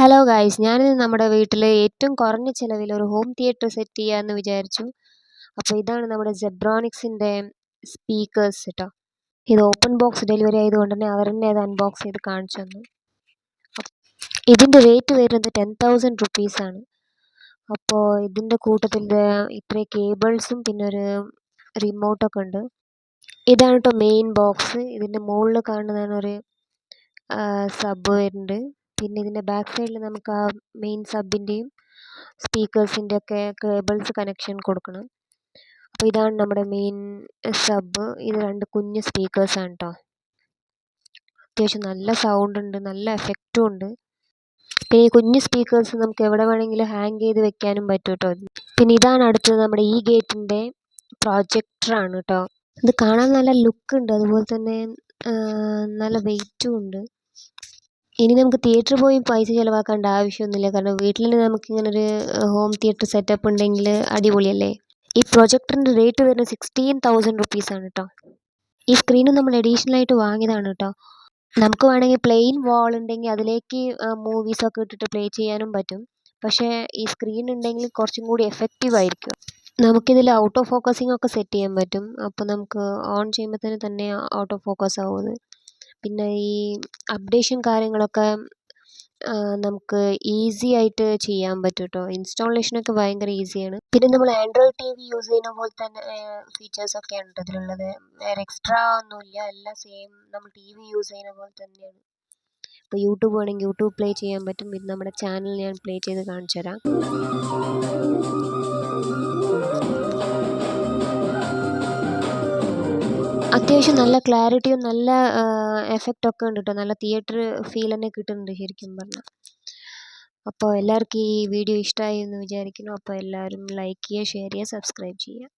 Hello guys ഞാനിന്ന് നമ്മുടെ വീട്ടിൽ ഏറ്റവും കുറഞ്ഞ ചിലവിൽ ഒരു ഹോം തിയേറ്റർ സെറ്റ് ചെയ്യാമെന്ന് വിചാരിച്ചു. അപ്പോൾ ഇതാണ് നമ്മുടെ ജെബ്രോണിക്സിന്റെ സ്പീക്കേഴ്സ് കേട്ടോ ഇത് ഓപ്പൺ ബോക്സ് ഡെലിവറി ആയതുകൊണ്ട് തന്നെ അവർ തന്നെ അത് അൺബോക്സ് ചെയ്ത് കാണിച്ചു തന്നു. ഇതിന്റെ റേറ്റ് വരുന്നത് ടെൻ തൗസൻഡ് റുപ്പീസാണ് അപ്പോൾ ഇതിന്റെ കൂട്ടത്തിൽ ഇത്രയും കേബിൾസും പിന്നെ ഒരു റിമോട്ടൊക്കെ ഉണ്ട്. ഇതാണ് കേട്ടോ മെയിൻ ബോക്സ് ഇതിന്റെ മുകളിൽ കാണുന്നതാണ് ഒരു സബ് വരുന്നുണ്ട് പിന്നെ ഇതിന്റെ ബാക്ക് സൈഡിൽ നമുക്ക് ആ മെയിൻ സബിന്റെയും സ്പീക്കേഴ്സിന്റെ ഒക്കെ കേബിൾസ് കണക്ഷൻ കൊടുക്കണം. അപ്പോൾ ഇതാണ് നമ്മുടെ മെയിൻ സബ് ഇത് രണ്ട് കുഞ്ഞ് സ്പീക്കേഴ്സാണ് കേട്ടോ അത്യാവശ്യം നല്ല സൗണ്ട് ഉണ്ട് നല്ല എഫക്റ്റും ഉണ്ട്. പിന്നെ ഈ കുഞ്ഞ് സ്പീക്കേഴ്സ് നമുക്ക് എവിടെ വേണമെങ്കിലും ഹാങ് ചെയ്ത് വെക്കാനും പറ്റും കേട്ടോ പിന്നെ ഇതാണ് അടുത്തത് നമ്മുടെ ഈ ഗേറ്റിന്റെ പ്രൊജക്ടറാണ് കേട്ടോ ഇത് കാണാൻ നല്ല ലുക്ക് ഉണ്ട്. അതുപോലെ തന്നെ നല്ല വെയിറ്റും ഉണ്ട്. ഇനി നമുക്ക് തിയേറ്ററിൽ പോയി പൈസ ചിലവാക്കേണ്ട ആവശ്യമൊന്നുമില്ല കാരണം വീട്ടിൽ തന്നെ നമുക്കിങ്ങനൊരു ഹോം തിയേറ്റർ സെറ്റപ്പ് ഉണ്ടെങ്കിൽ അടിപൊളിയല്ലേ? ഈ പ്രൊജക്ടറിന്റെ റേറ്റ് വരുന്നത് സിക്സ്റ്റീൻ തൗസൻഡ് റുപ്പീസാണ് കേട്ടോ ഈ സ്ക്രീനും നമ്മൾ അഡീഷണൽ ആയിട്ട് വാങ്ങിയതാണ് കേട്ടോ നമുക്ക് വേണമെങ്കിൽ പ്ലെയിൻ വാൾ ഉണ്ടെങ്കിൽ അതിലേക്ക് മൂവീസൊക്കെ ഇട്ടിട്ട് പ്ലേ ചെയ്യാനും പറ്റും. പക്ഷേ ഈ സ്ക്രീൻ ഉണ്ടെങ്കിൽ കുറച്ചും കൂടി എഫക്റ്റീവ് ആയിരിക്കും. നമുക്കിതിൽ ഔട്ട് ഓഫ് ഫോക്കസിംഗ് ഒക്കെ സെറ്റ് ചെയ്യാൻ പറ്റും. അപ്പോൾ നമുക്ക് ഓൺ ചെയ്യുമ്പോൾ തന്നെ തന്നെ ഔട്ട് ഓഫ് ഫോക്കസ് ആവും അത്. പിന്നെ ഈ അപ്ഡേഷൻ കാര്യങ്ങളൊക്കെ നമുക്ക് ഈസി ആയിട്ട് ചെയ്യാൻ പറ്റും കേട്ടോ ഇൻസ്റ്റാളേഷനൊക്കെ ഭയങ്കര ഈസിയാണ് പിന്നെ നമ്മൾ ആൻഡ്രോയിഡ് ടി വി യൂസ് ചെയ്യുന്ന പോലെ തന്നെ ഫീച്ചേഴ്സൊക്കെയാണ് കേട്ടോ ഇതിലുള്ളത്. വേറെ എക്സ്ട്രാ ഒന്നുമില്ല. എല്ലാം സെയിം നമ്മൾ ടി വി യൂസ് ചെയ്യുന്ന പോലെ തന്നെയാണ്. ഇപ്പോൾ യൂട്യൂബ് വേണമെങ്കിൽ യൂട്യൂബ് പ്ലേ ചെയ്യാൻ പറ്റും. ഇത് നമ്മുടെ ചാനൽ ഞാൻ പ്ലേ ചെയ്ത് കാണിച്ചു തരാം അത്യാവശ്യം നല്ല ക്ലാരിറ്റിയും നല്ല എഫക്റ്റൊക്കെ ഉണ്ട് കേട്ടോ നല്ല തിയേറ്റർ ഫീൽ തന്നെ കിട്ടുന്നുണ്ട് ശരിക്കും പറഞ്ഞാൽ അപ്പോൾ എല്ലാവർക്കും ഈ വീഡിയോ ഇഷ്ടമായി എന്ന് വിചാരിക്കുന്നു. അപ്പോൾ എല്ലാവരും ലൈക്ക് ചെയ്യുക ഷെയർ ചെയ്യുക സബ്സ്ക്രൈബ് ചെയ്യുക.